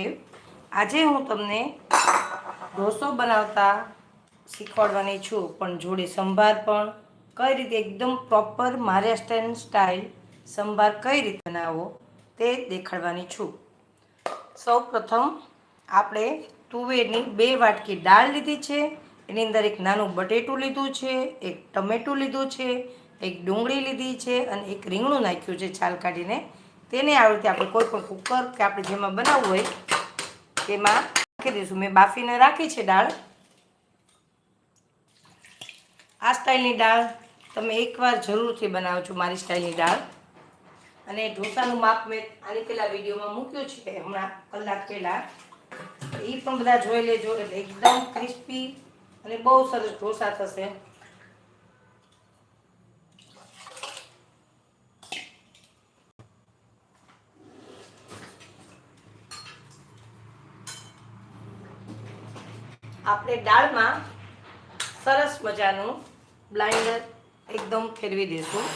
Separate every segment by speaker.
Speaker 1: આજે હું તમને ઢોસો બનાવતા શીખવાડવાની છું, પણ જોડે સંભાર પણ કઈ રીતે એકદમ પ્રોપર મહારાષ્ટ્રન સ્ટાઇલ સંભાર કઈ રીતે બનાવવો તે દેખાડવાની છું. સૌ પ્રથમ આપણે તુવેરની બે વાટકી દાળ લીધી છે, એની અંદર એક નાનું બટેટું લીધું છે, એક ટમેટું લીધું છે, એક ડુંગળી લીધી છે અને એક રીંગણું નાખ્યું છે, છાલ કાઢીને તેને આવી આપણે કોઈ પણ કુકર કે આપણે જેમાં બનાવવું હોય, તેમાં રાખી દઈશું. મેં બાફીને રાખી છે દાળ. આ સ્ટાઇલની દાળ તમે એકવાર જરૂરથી બનાવો છો મારી સ્ટાઇલની દાળ. અને ઢોસાનું માપ મેં આની પહેલાં વિડીયોમાં મૂક્યું છે, હમણાં કલાક પહેલાં. એ પણ બધા જોઈ લેજો, એટલે એકદમ ક્રિસ્પી અને બહુ સરસ ઢોસા થશે. આપણે દાળમાં સરસ મજાનું બ્લાઇન્ડર એકદમ ફેરવી દઈશું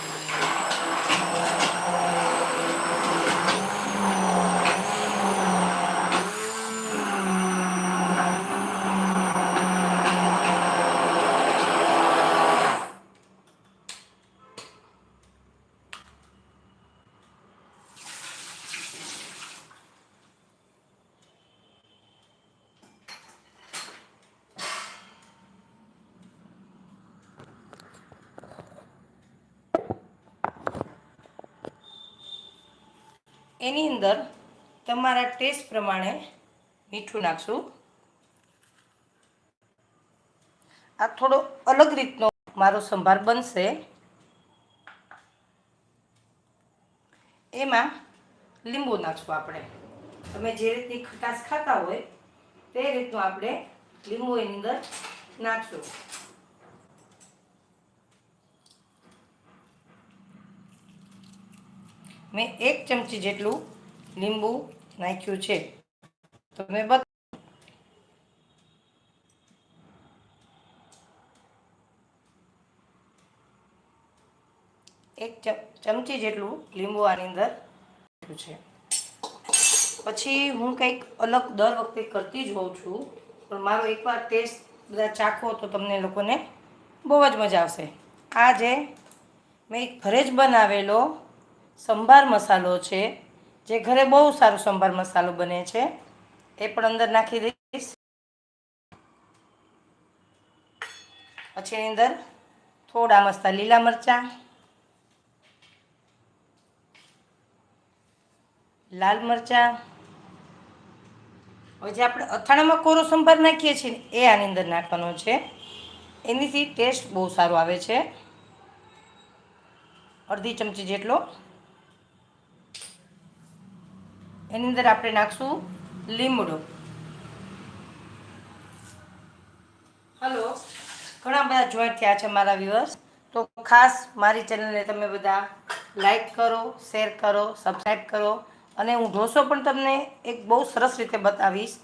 Speaker 1: એની અંદર તમારા ટેસ્ટ પ્રમાણે મીઠું નાખશું. આ થોડો અલગ રીતનો મારો સંભાર બનશે. એમાં લીંબુ નાખશું આપણે. તમે જે રીતની ખટાશ ખાતા હોય તે રીતનું આપણે લીંબુ એની અંદર નાખશું. મેં એક ચમચી જેટલું લીંબુ નાખ્યું છે. તમે બત એક ચમ- ચમચી જેટલું લીંબુ આની અંદર છે. પછી હું કંઈક અલગ દર વખતે કરતી જ હોઉં છું, પણ મારો એકવાર ટેસ્ટ બધા ચાખો તો તમને લોકોને બહુ જ મજા આવશે. આ જે મેં એક ભરેજ બનાવેલો સંભાર મસાલો છે જે ઘરે બહુ સારો સંભાર મસાલો બને છે, એ પણ અંદર નાખી દઈશ. પછી એની અંદર થોડા મસ્તા લીલા મરચાં, લાલ મરચાં, હવે જે આપણે અથાણામાં કોરો સંભાર નાખીએ છીએ એ આની અંદર નાખવાનો છે. એનીથી ટેસ્ટ બહુ સારો આવે છે. અડધી ચમચી જેટલો એની અંદર આપણે નાખશું લીમડો. હલો, ઘણા બધા જોઈન્ટ થયા છે મારા વ્યુઅર્સ તો ખાસ મારી ચેનલને તમે બધા લાઈક કરો શેર કરો સબસ્ક્રાઈબ કરો. અને હું ઢોસો પણ તમને એક બહુ સરસ રીતે બતાવીશ.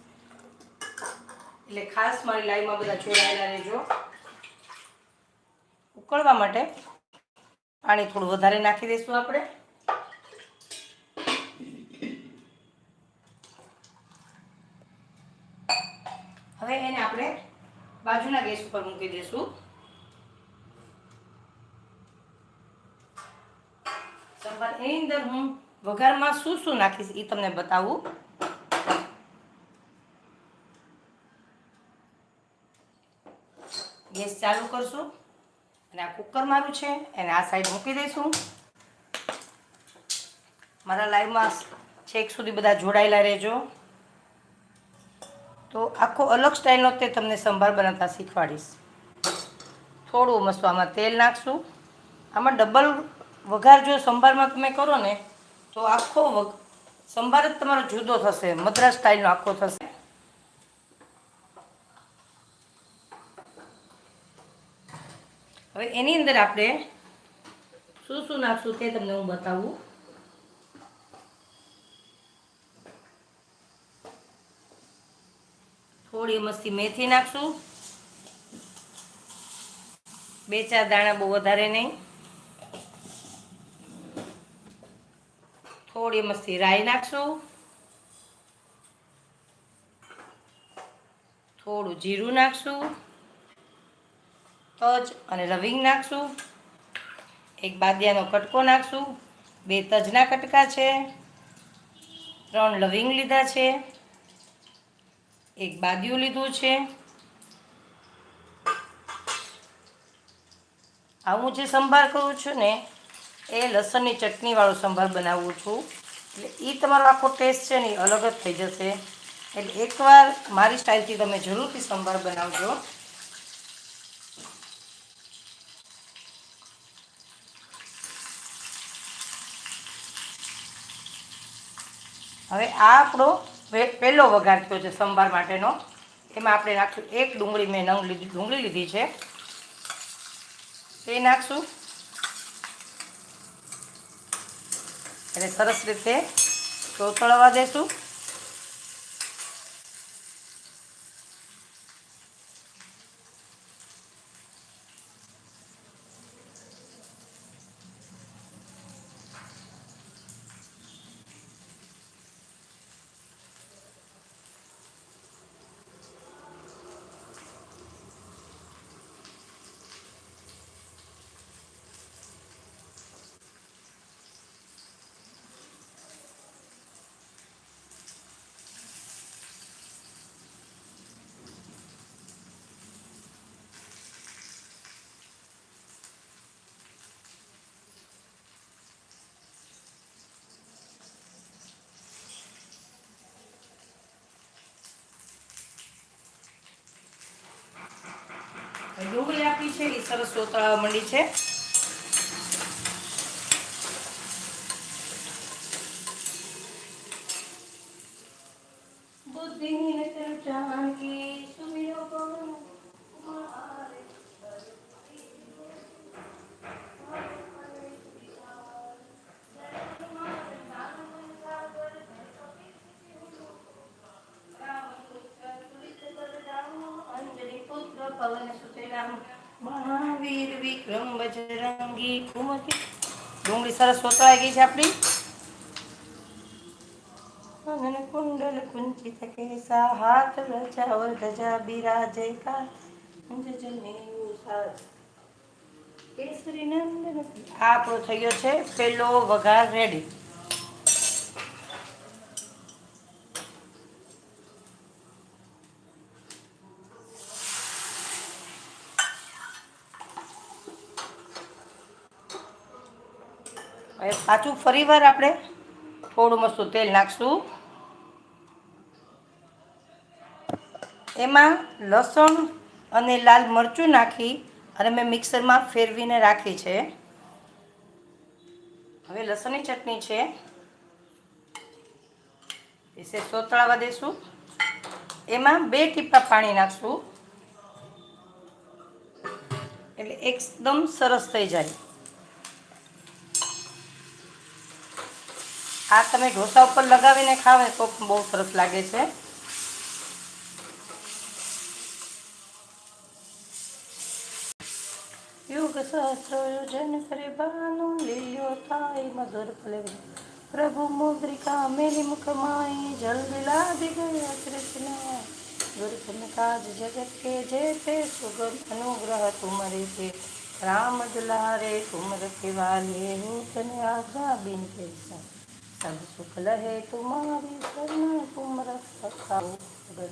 Speaker 1: એટલે ખાસ મારી લાઈવમાં બધા જોડાયેલા રહેજો. ઉકળવા માટે પાણી થોડું વધારે નાખી દઈશું આપણે હવે એને આપણે બાજુના ગેસ ઉપર મૂકી દઈશું. સંભાર એની અંદર હું વઘારમાં શું શું નાખીશ એ તમને બતાવું. ગેસ ચાલુ કરશું. અને આ કુકર મારું છે, એને આ સાઈડ મૂકી દઈશું. મારા લાઈવમાં છેક સુધી બધા જોડાયેલા રહેજો. તો આખો અલગ સ્ટાઇલનો તે તમને સંભાર બનાવતા શીખવાડીશ. થોડું મસ્ત આમાં તેલ નાખશું. આમાં ડબલ વઘાર જો સંભારમાં તમે કરો ને, તો આખો સંભાર જ તમારો જુદો થશે, મદ્રાસ સ્ટાઇલનો આખો થશે. હવે એની અંદર આપણે શું શું નાખશું તે તમને હું બતાવું. થોડી મસ્તી મેથી નાખશું. બે ચાર દાણા બહુ વધારે નહીં. થોડી મસ્તી રાઈ નાખશું. થોડું જીરું નાખશું. તજ અને લવિંગ નાખશું. એક બાદિયાનો કટકો નાખશું. બે તજના કટકા છે. ત્રણ લવિંગ લીધા છે. એક બાદિયું લીધું છે. આ હું જે સંભાર કરું છું ને, એ લસણની ચટણીવાળો સંભાર બનાવું છું. એટલે એ તમારો આખો ટેસ્ટ છે ને એ અલગ જ થઈ જશે. એટલે એકવાર મારી સ્ટાઇલથી તમે જરૂરથી સંભાર બનાવજો. હવે આ આપણો પહેલો વઘાર થયો છે સંભાર માટેનો. એમાં આપણે નાખ્યું એક ડુંગળી, મેં નંગ લીધી, ડુંગળી લીધી છે. તે નાખશું. એટલે સરસ રીતે ચોતળવા દેશું. ડુંગળી આપી છે એ સરસ ચોતળાવા માંડી છે. પવન સુતેરામ બજરંગી કુમકી ડુંગળી સરસ સોતળાઈ ગઈ છે આપણી. કુંડલ કુંડલ કુંચિત કેસા, હાથ લજાવ ધજા બિરાજે કા કેસરી નંદન આપણો થઈ ગયો છે પેલો વઘાર રેડી હવે પાછું ફરીવાર આપણે થોડું મસ્તું તેલ નાખશું. એમાં લસણ અને લાલ મરચું નાખી અને મેં મિક્સરમાં ફેરવીને રાખી છે. હવે લસણની ચટણી છે. વિશે સોતળાવા દઈશું એમાં બે ટીપા પાણી નાખશું. એટલે એકદમ સરસ થઈ જાય. આ તમે ઢોસા ઉપર લગાવીને ખાવ તો બહુ સરસ લાગે છે. યુગ સહસ્રયોજન ફરેબાનું લીલ્યો થાય મધુર ફલેવ પ્રભુ મુદ્રિકા મેલી મુખ માઈ જલ બિલાદી ગયા કૃષ્ણ ગુરુપન કાજ જગત કે જે તે સુગમ અનુગ્રહ તુમરે છે. રામ દુલારે તુમર કેવાલે હું તને આજ્ઞા બિન પૈસા सब सुख लहे तुम्हारी शरण तुम रखाओ अगर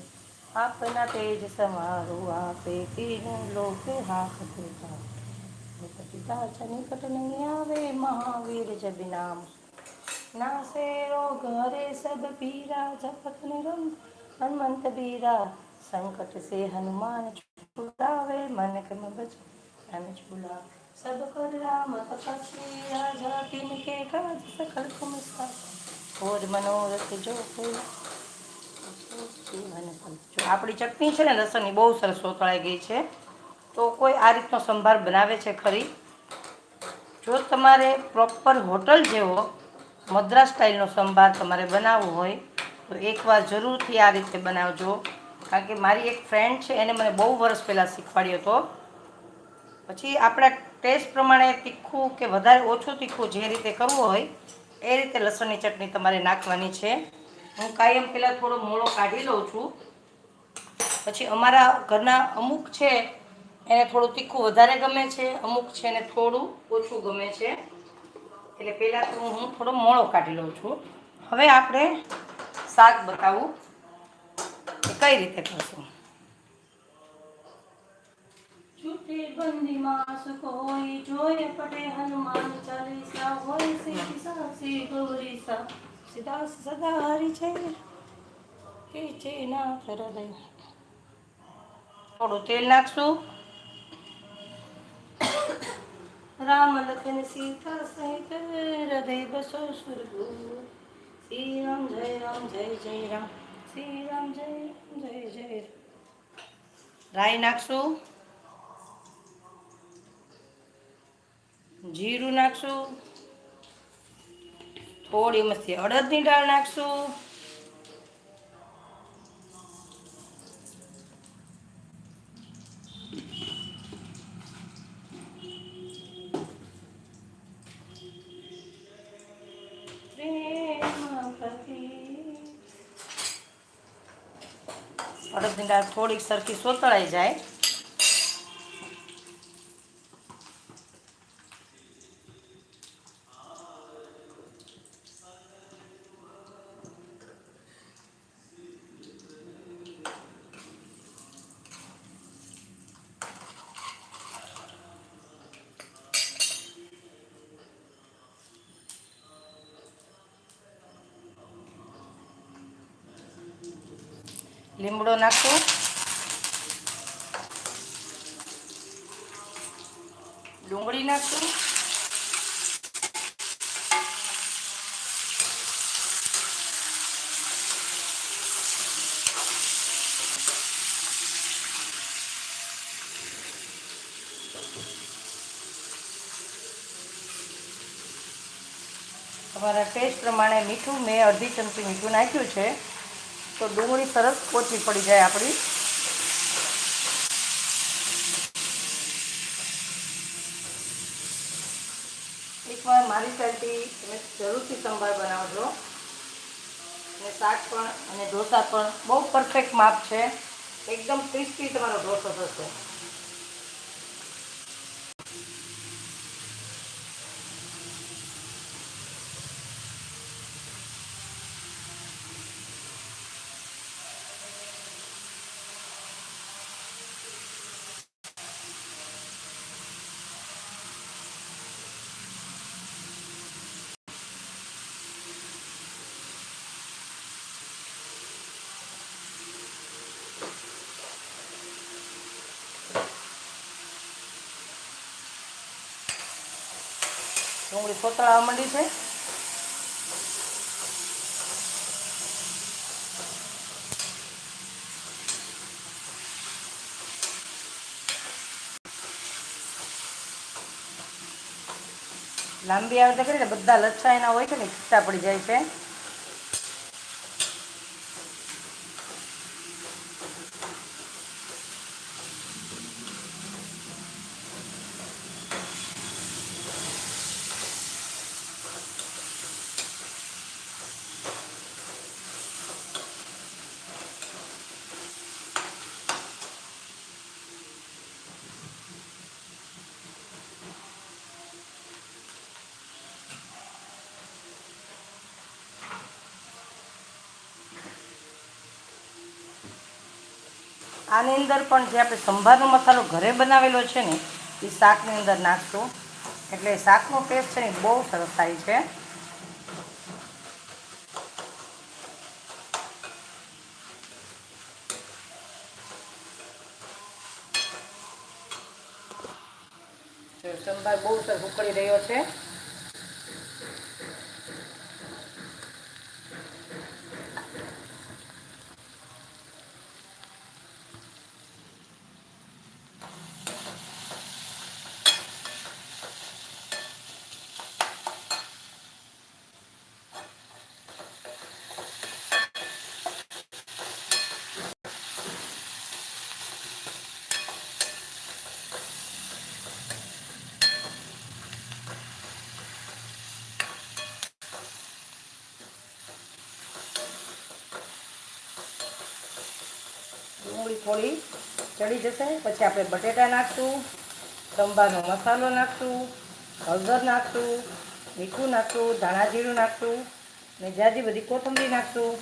Speaker 1: આપના તેજ સમારો આપે તીન લોકે હાથ દેતા પિતા છે નિકટ નહીં આવે મહાવીર જબ નામ નાસે રોગ હરે સબ પીરા જપત નિરંત હનુમંત બીરા સંકટ से हनुमान छुड़ावे मन कम बच मन छुड़ा सब कर राम तपस्वी राजा तिनके काज सकल तुम सा और मनोरथ जो कोई જો આપણી ચટણી છે ને લસણની બહુ સરસ સોતળાઈ ગઈ છે તો કોઈ આ રીતનો સંભાર બનાવે છે ખરી જો તમારે પ્રોપર હોટલ જેવો મદ્રાસ સ્ટાઇલનો સંભાર તમારે બનાવવો હોય તો એકવાર જરૂરથી આ રીતે બનાવજો કારણ કે મારી એક ફ્રેન્ડ છે એને મને બહુ વર્ષ પહેલાં શીખવાડ્યો હતો પછી આપણા ટેસ્ટ પ્રમાણે તીખું કે વધારે ઓછું તીખું જે રીતે કરવું હોય, એ રીતે લસણની ચટણી તમારે નાખવાની છે. હું કાયમ પહેલાં થોડો મોળો કાઢી લઉં છું. પછી અમારા ઘરના અમુક છે, એને થોડું તીખું વધારે ગમે છે, અમુક છે એને થોડું ઓછું ગમે છે. એટલે પહેલાં તો હું થોડો મોળો કાઢી લઉં છું. હવે આપણે શાક બતાવું કઈ રીતે કરશું. છૂટે બંદી સુખ હોય જોય પટે હનુમાન ચાલીસા હોય, શ્રી સાસી ગૌરીસા. સીધા સદા હરી છે. કે છે ના હૃદય? થોડું તેલ નાખશું. રામ લખન સીતા સહિત હૃદય બસો સુરગુ શ્રી રામ જય રામ, જય જય રામ. શ્રી રામ જય રામ, જય જય રાઈ નાખશું. જીરું નાખશું. થોડી મસ્તી અડદની દાળ નાખશું. અડદની દાળ થોડીક સરખી સોતળાઈ જાય. લીમડો નાખું. ડુંગળી નાખું. તમારા ટેસ્ટ પ્રમાણે મીઠું મેં અડધી ચમચી મીઠું નાખ્યું છે. તો ડુંગળી સરસ કોચી પડી જાય આપણી. એકવાર મારી સાઈડથી તમે જરૂરથી સંભાર બનાવજો. અને શાક પણ અને ઢોસા પણ બહુ પરફેક્ટ માપ છે. એકદમ ક્રિસ્પી તમારો ઢોસો થશે. ડુંગળી સોતળાવા માંડી છે. લાંબી આવે તો કરીને બધા લચ્છા એના હોય છે ને છૂટા પડી જાય છે. આની અંદર પણ જે આપણે સંભારનો મસાલો ઘરે બનાવેલો છે ને, એ શાકની અંદર નાખશું. એટલે શાકનો ટેસ્ટ છે ને બહુ સરસ થાય છે. સંભાર બહુ સરસ ઉકળી રહ્યો છે. થોડી ચડી જશે. પછી આપણે બટેટા નાખશું સંભારનો મસાલો નાખશું, હળદર નાખશું, મીઠું નાખશું, ધાણા જીરું નાખશું, ને જાજી બધી કોથંબરી નાખશું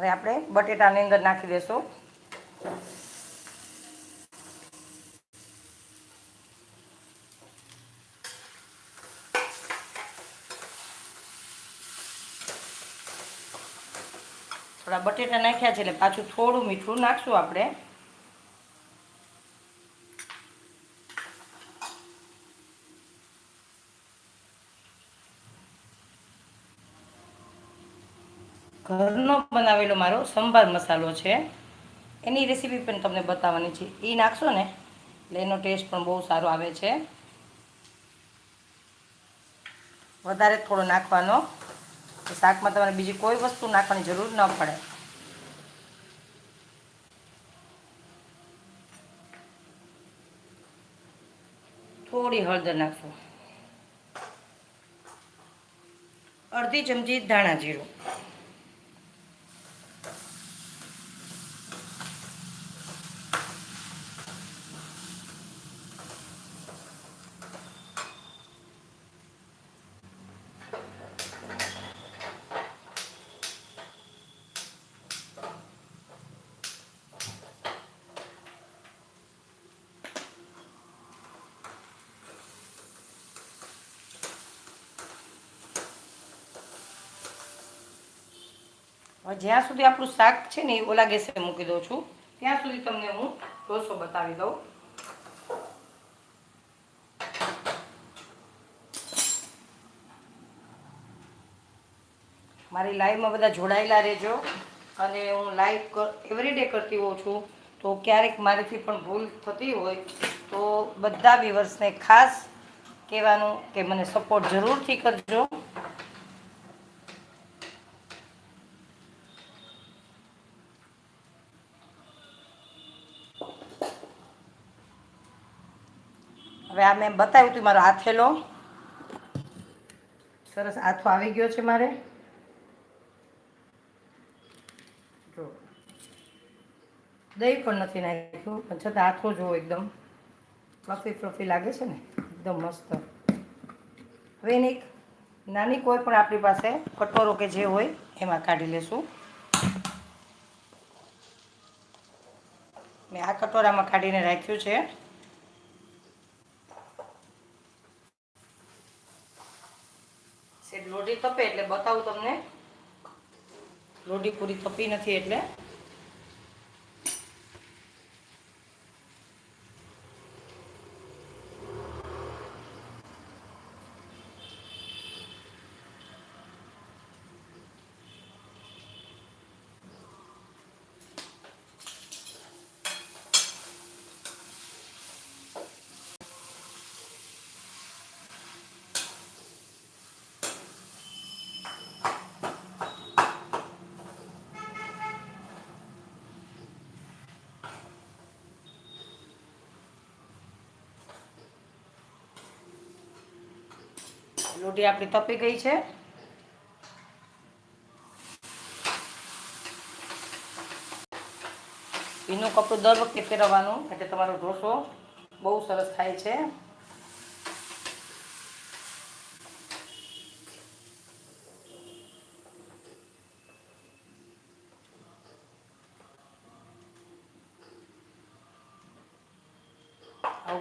Speaker 1: હવે આપણે બટેટાની અંદર નાખી દેશું. થોડા બટેટા નાખ્યા છે એટલે પાછું થોડું મીઠું નાખશું આપણે ઘરનો બનાવેલો મારો સંભાર મસાલો છે. એની રેસીપી પણ તમને બતાવવાની છે. એ નાખશો ને, એટલે એનો ટેસ્ટ પણ બહુ સારો આવે છે. વધારે થોડો નાખવાનો. શાકમાં તમારે બીજી કોઈ વસ્તુ નાખવાની જરૂર ન પડે. થોડી હળદર નાખશું. અડધી ચમચી ધાણા જીરું. જ્યાં સુધી આપણું શાક છે ને એ ઓલા ગેસે મૂકી દઉં છું, ત્યાં સુધી તમને હું ઢોસો બતાવી દઉં. મારી લાઈવમાં બધા જોડાયેલા રહેજો અને હું લાઈવ એવરીડે કરતી હોઉં છું. તો ક્યારેક મારીથી પણ ભૂલ થતી હોય તો બધા વ્યુઅર્સને ખાસ કહેવાનું કે મને સપોર્ટ જરૂરથી કરજો. હવે આ મેં બતાવ્યું હતું મારો હાથેલો સરસ હાથો આવી ગયો છે મારે. દહીં પણ નથી નાખ્યું, પણ છતાં હાથો જુઓ એકદમ. ફ્લફી ફ્લફી લાગે છે ને, એકદમ મસ્ત. હવે એની નાની કોઈ પણ આપણી પાસે, કટોરો કે જે હોય, એમાં કાઢી લેશું. મેં આ કટોરામાં કાઢીને રાખ્યું છે સેટ લોઢી તપે એટલે બતાવું તમને. રોટી પૂરી તપી નથી એટલે. લોઢી આપણી તપી ગઈ છે. ભીનું કપડું દર વખતે ફેરવવાનું એટલે તમારો ઢોસો બહુ સરસ થાય છે.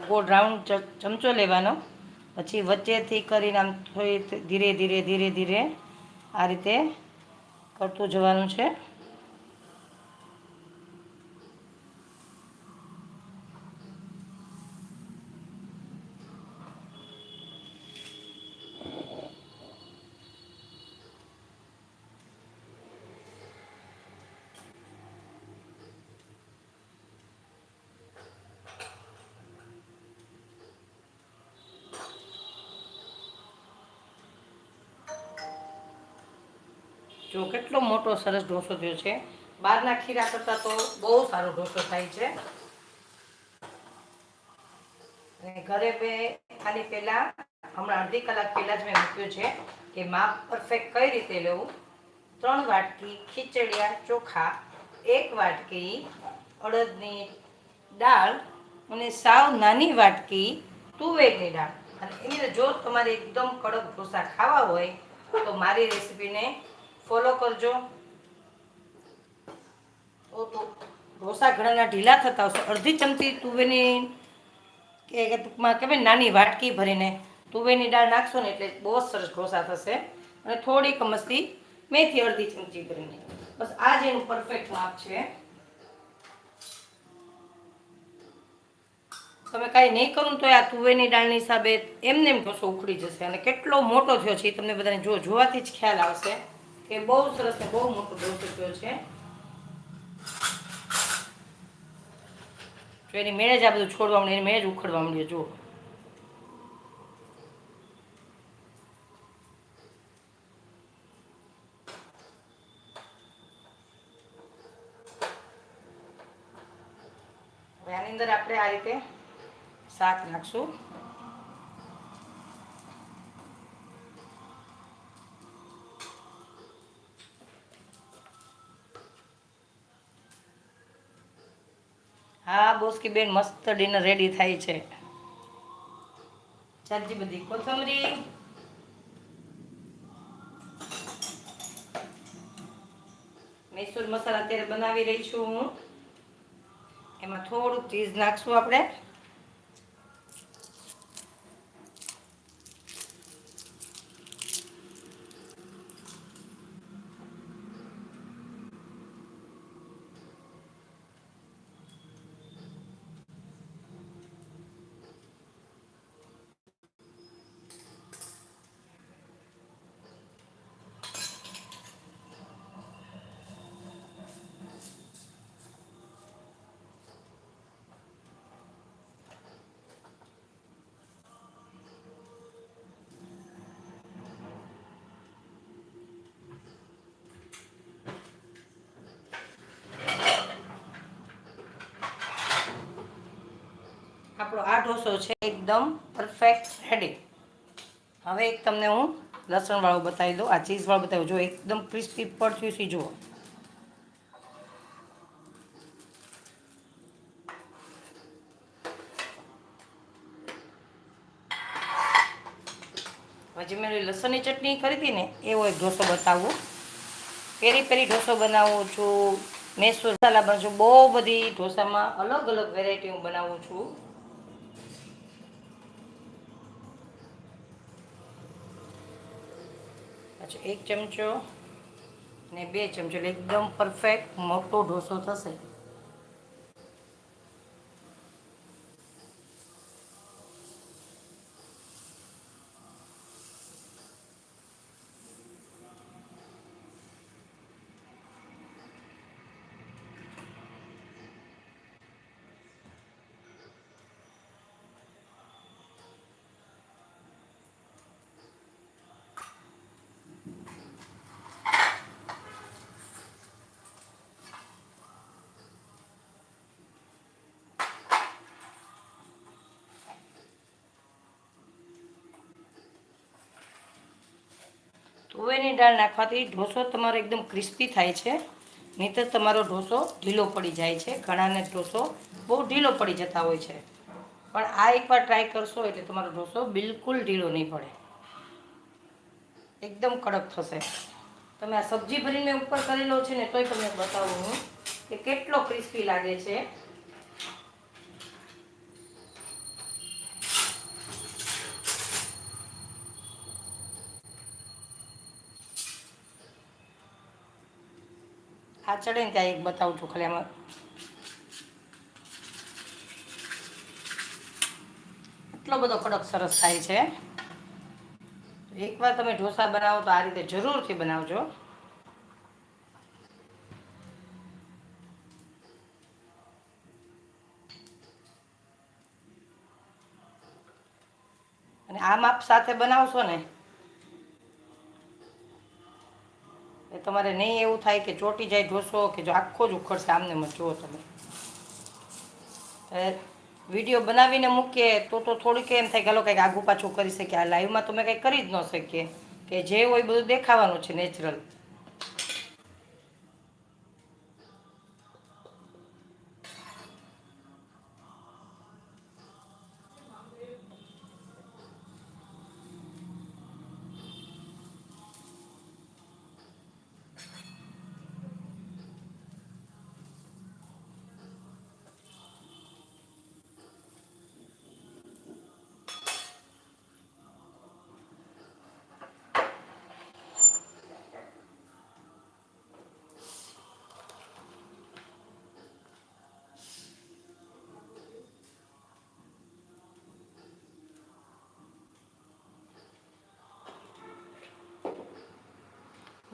Speaker 1: ગોળ રાઉન્ડ ચમચો લેવાનો. પછી વચ્ચેથી કરીને આમ થોડી ધીરે ધીરે ધીરે ધીરે આ રીતે કરતું જવાનું છે. જો કેટલો મોટો સરસ ઢોસો થયો છે. બહારના ખીરા કરતાં તો બહુ સારો ઢોસો થાય છે. અને ઘરે બે આની પહેલાં, હમણાં અડધી કલાક પહેલાં જ મેં મૂક્યું છે કે માપ પરફેક્ટ કઈ રીતે લેવું? ત્રણ વાટકી ખીચડિયા ચોખા, એક વાટકી અડદની દાળ અને સાવ નાની વાટકી તુવેરની દાળ. અને એની જો તમારે એકદમ કડક ઢોસા ખાવા હોય, તો મારી રેસીપીને ફોલો કરજો. તો તો ઢોસા ઘણાના ઢીલા થતા હશે. અડધી ચમચી તુવેરની કે ટૂંકમાં કે નાની વાટકી ભરીને તુવેરની દાળ નાખશો ને એટલે બહુ સરસ ઢોસા થશે. અને થોડીક મસ્તી મેથી અડધી ચમચી ભરીને. બસ આ જ એનું પરફેક્ટ માપ છે. તમે કાંઈ નહીં કરું તો આ તુવેરની દાળની હિસાબે એમને એમ ઢોસો ઉખડી જશે. અને કેટલો મોટો થયો છે એ તમને બધાને જો જોવાથી જ ખ્યાલ આવશે. કે બહુ સરસ બહુ મોટો થયો છે. જો એની મેળે જ આ બધું છોડવા મળ્યું એની મેળે જ ઉખડવા મળ્યું જો આની અંદર આપણે આ રીતે શાક નાખશું. હા બોસકી બેન મસ્ત ડિનર રેડી થાય છે. ચાલજી બધી. કોથમરી. મૈસૂર મસાલા અત્યારે બનાવી રહી છું હું. એમાં થોડુંક ચીઝ નાખશું આપણે. આપણો આ ઢોસો છે એકદમ પરફેક્ટ રેડી હવે એક તમને હું લસણવાળું બતાવી દઉં. આ ચીઝવાળું બતાવું. જો એકદમ ક્રિસ્પી છે, જુઓ. હજી મેં લસણની ચટણી કરી હતી ને, એવો એક ઢોસો બતાવું. પેરી પેરી ઢોસો બનાવું છું. મૈસૂર મસાલા બનાવું છું. બહુ બધી ઢોસામાં અલગ અલગ વેરાયટી હું બનાવું છું. પછી એક ચમચો ને બે ચમચો એટલે એકદમ પરફેક્ટ મોટો ઢોસો થશે. તુવેરની દાળ નાખવાથી ઢોસો તમારો એકદમ ક્રિસ્પી થાય છે. નહીંતર તમારો ઢોસો ઢીલો પડી જાય છે. ઘણાને ઢોસો બહુ ઢીલો પડી જતા હોય છે. પણ આ એકવાર ટ્રાય કરશો એટલે તમારો ઢોસો બિલકુલ ઢીલો નહીં પડે. એકદમ કડક થશે. તમે આ સબ્જી ભરીને ઉપર કરેલો છે ને, તોય તમને બતાવું હું કે કેટલો ક્રિસ્પી લાગે છે. આ ચડે ને ત્યાં એક બતાવું છું ખાલી આમાં. એટલો બધો કડક સરસ થાય છે. એકવાર તમે ઢોસા બનાવો તો આ રીતે જરૂરથી બનાવજો. અને આ માપ સાથે બનાવશો ને તમારે નહીં એવું થાય કે ચોટી જાય, ઢોસો કે જો આખો જ ઉખડશે, આમને મત જુઓ તમે. વીડિયો બનાવીને મૂકીએ તો તો થોડીક એમ થાય કે હાલો કંઈક આગું પાછું કરી શકીએ. આ લાઈવમાં તમે કંઈક કરી જ ન શકીએ. કે જે હોય બધું દેખાવાનું છે નેચરલ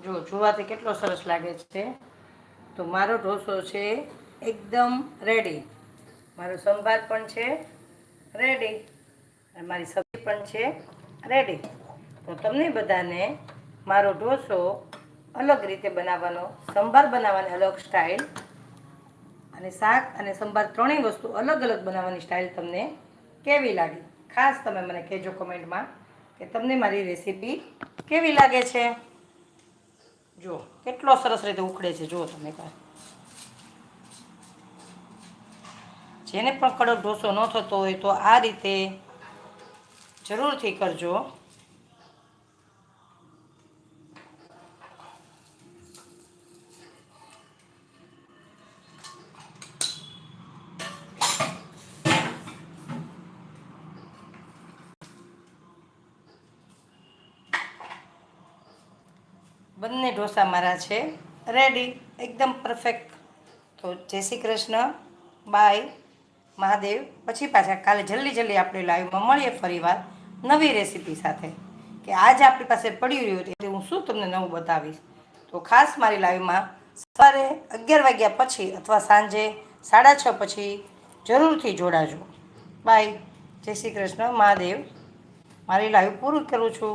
Speaker 1: જો જોવાથી કેટલો સરસ લાગે છે? તો મારો ઢોસો છે એકદમ રેડી મારો સંભાર પણ છે રેડી અને મારી સબ્જી પણ છે રેડી તો તમને બધાને મારો ઢોસો અલગ રીતે બનાવવાનો, સંભાર બનાવવાની અલગ સ્ટાઇલ અને શાક અને સંભાર ત્રણેય વસ્તુ અલગ અલગ બનાવવાની સ્ટાઇલ તમને કેવી લાગી? ખાસ તમે મને કહેજો કમેન્ટમાં કે તમને મારી રેસીપી કેવી લાગે છે? જુઓ કેટલો સરસ રીતે ઉખડે છે જુઓ તમે કાંઈ. જેને પણ કડક ઢોસો ન થતો હોય તો આ રીતે જરૂરથી કરજો બંને ઢોસા છે. રેડી એકદમ પરફેક્ટ તો જય શ્રી કૃષ્ણ. બાય મહાદેવ. પછી પાછા કાલે જલ્દી જલ્દી આપણે લાઈવમાં મળીએ ફરીવાર નવી રેસીપી સાથે. કે આજ આપણી પાસે પડી રહ્યું એટલે હું શું તમને નવું બતાવીશ. તો ખાસ મારી લાઈવમાં સવારે અગિયાર વાગ્યા પછી અથવા સાંજે સાડા છ પછી જરૂરથી જોડાજો. બાય જય શ્રી કૃષ્ણ. મહાદેવ. મારી લાઈવ પૂરું કરું છું.